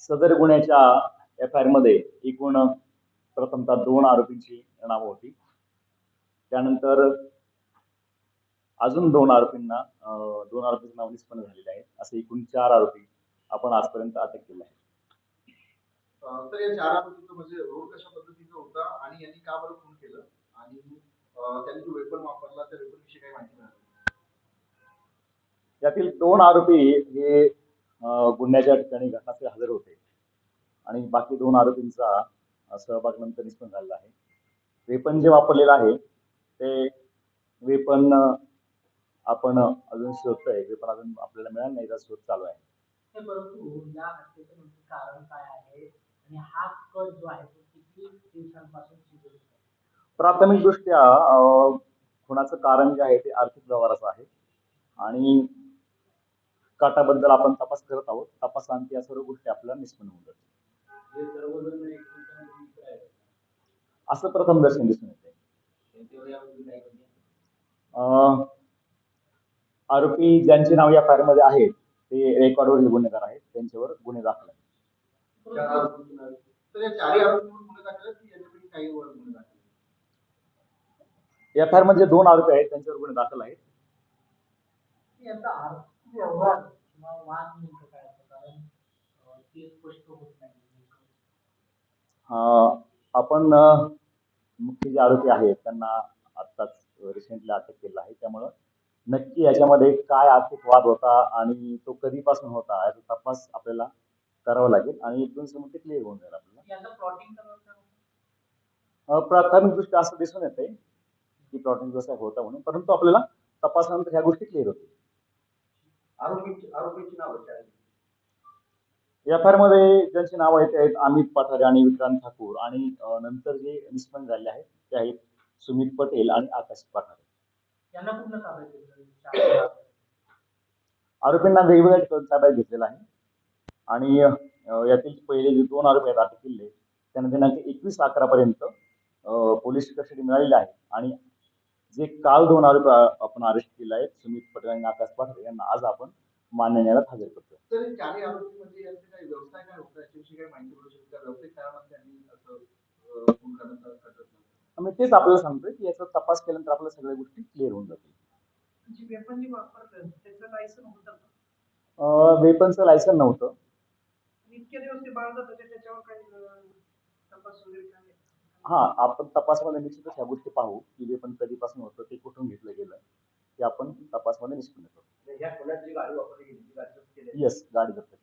सदर गुन्ह्याच्या एफ आयमध्ये एकूण प्रथमतः दोन आरोपींची नावं होती. त्यानंतर अजून दोन आरोपींना दोन आरोपींची नाव निष्पन्न झालेली आहेत असे एकूण चार आरोपी आपण आजपर्यंत अटक केले आहेत. अं, तर या चार आरोपींचं म्हणजे रोल कशा पद्धतीचा होता आणि यांनी का बरं खून केलं? आणि अं, त्यांनी जो वेपन वापरला त्या वेपन विषयी काही माहिती मिळाली? यातील दोन आरोपी हे गुन्ह्याच्या ठिकाणी घटनास्थळी हजर होते. आणि बाकी दोन आरोपींचा सहभाग नंतर निष्पन्न झालेला आहे. वेपन जे वापरलेलं आहे ते वेपन आपण अजून शोधतोय वेपन अजून आपल्याला मिळालं नाही शोध चालू आहे. परंतु या हत्येचं नेमकं कारण काय आहे? आणि हा कट जो आहे तो किती दिवसांपासून सुरू आहे? प्राथमिक दृष्ट्या अं, खुनाचं कारण जे आहे ते आर्थिक व्यवहाराचं आहे. आणि काटाबद्दल आपण तपास करत आहोत तपासांती या सर्व गोष्टी आपल्याला निष्पन्न होऊन हे आहेत. असं प्रथम दर्शन दिसून येते आरोपी ज्यांची नाव या फायरमध्ये आहेत ते रेकॉर्डवरील गुन्हेगार आहेत त्यांच्यावर गुन्हे दाखल आहेत चार आरोपींची नावे. तर या चारही आरोपींवर गुन्हे दाखल आहेत की याच्यापैकी काही वर गुन्हे दाखल आहेत? या फायरमध्ये दोन आरोपी आहेत त्यांच्यावर गुन्हे दाखल आहेत व्यवहार किंवा वाद नेमकं काय असतं कारण ते स्पष्ट होत नाही आपण मुख्य जे आरोपी आहेत त्यांना आत्ताच रिसेंटली अटक केलं आहे. त्यामुळं नक्की याच्यामध्ये काय आर्थिक वाद होता आणि तो कधीपासून होता याचा तपास आपल्याला करावा लागेल आणि एक दोन समोर क्लिअर होऊन जाईल आपल्याला. प्राथमिक दृष्ट्या असं दिसून येते की प्लॉटिंग व्यवसाय होता म्हणून परंतु आपल्याला तपासानंतर ह्या गोष्टी क्लिअर होतील. आरोपींची आरोपींची नावं चार एफ आयमध्ये ज्यांची नाव आहेत ते आहेत अमित पठारे आणि विक्रांत ठाकूर. आणि अं, नंतर जे निष्पन्न झाले आहेत ते आहेत सुमित पटेल आणि आकाश पठारे. यांना पूर्ण ताब्यात घेतलं? चार- आरोपींना वेगवेगळ्या ठिकाणी ताब्यात घेतलेला आहे. आणि अं, यातील पहिले जे दोन आरोपी आहेत अटक केलेले त्यांना दिनांक एकवीस अकरा पर्यंत पोलीस कस्टडी मिळालेली आहे. आणि जे काल दोन आरोपी आपण अरेस्ट केले आहेत सुमित पटेल आणि आकाश पठारे यांना आज आपण मान्य न्यायालयात हजर करतो आम्ही तेच आपल्याला सांगतोय की याचा तपास केल्यानंतर आपल्याला सगळ्या गोष्टी क्लिअर होऊन जातील? वेपनचं लायसन नव्हतं. हा आपण तपासामध्ये निश्चितच ह्या गोष्टी पाहू. की वेपन कधीपासून होतं ते कुठून घेतलं गेलं ते आपण तपासमध्ये निष्पन्न करू. ह्या कोणाची गाडी वापरली गेली ती गाडी जप्त केली? आहे. येस गाडी जप्त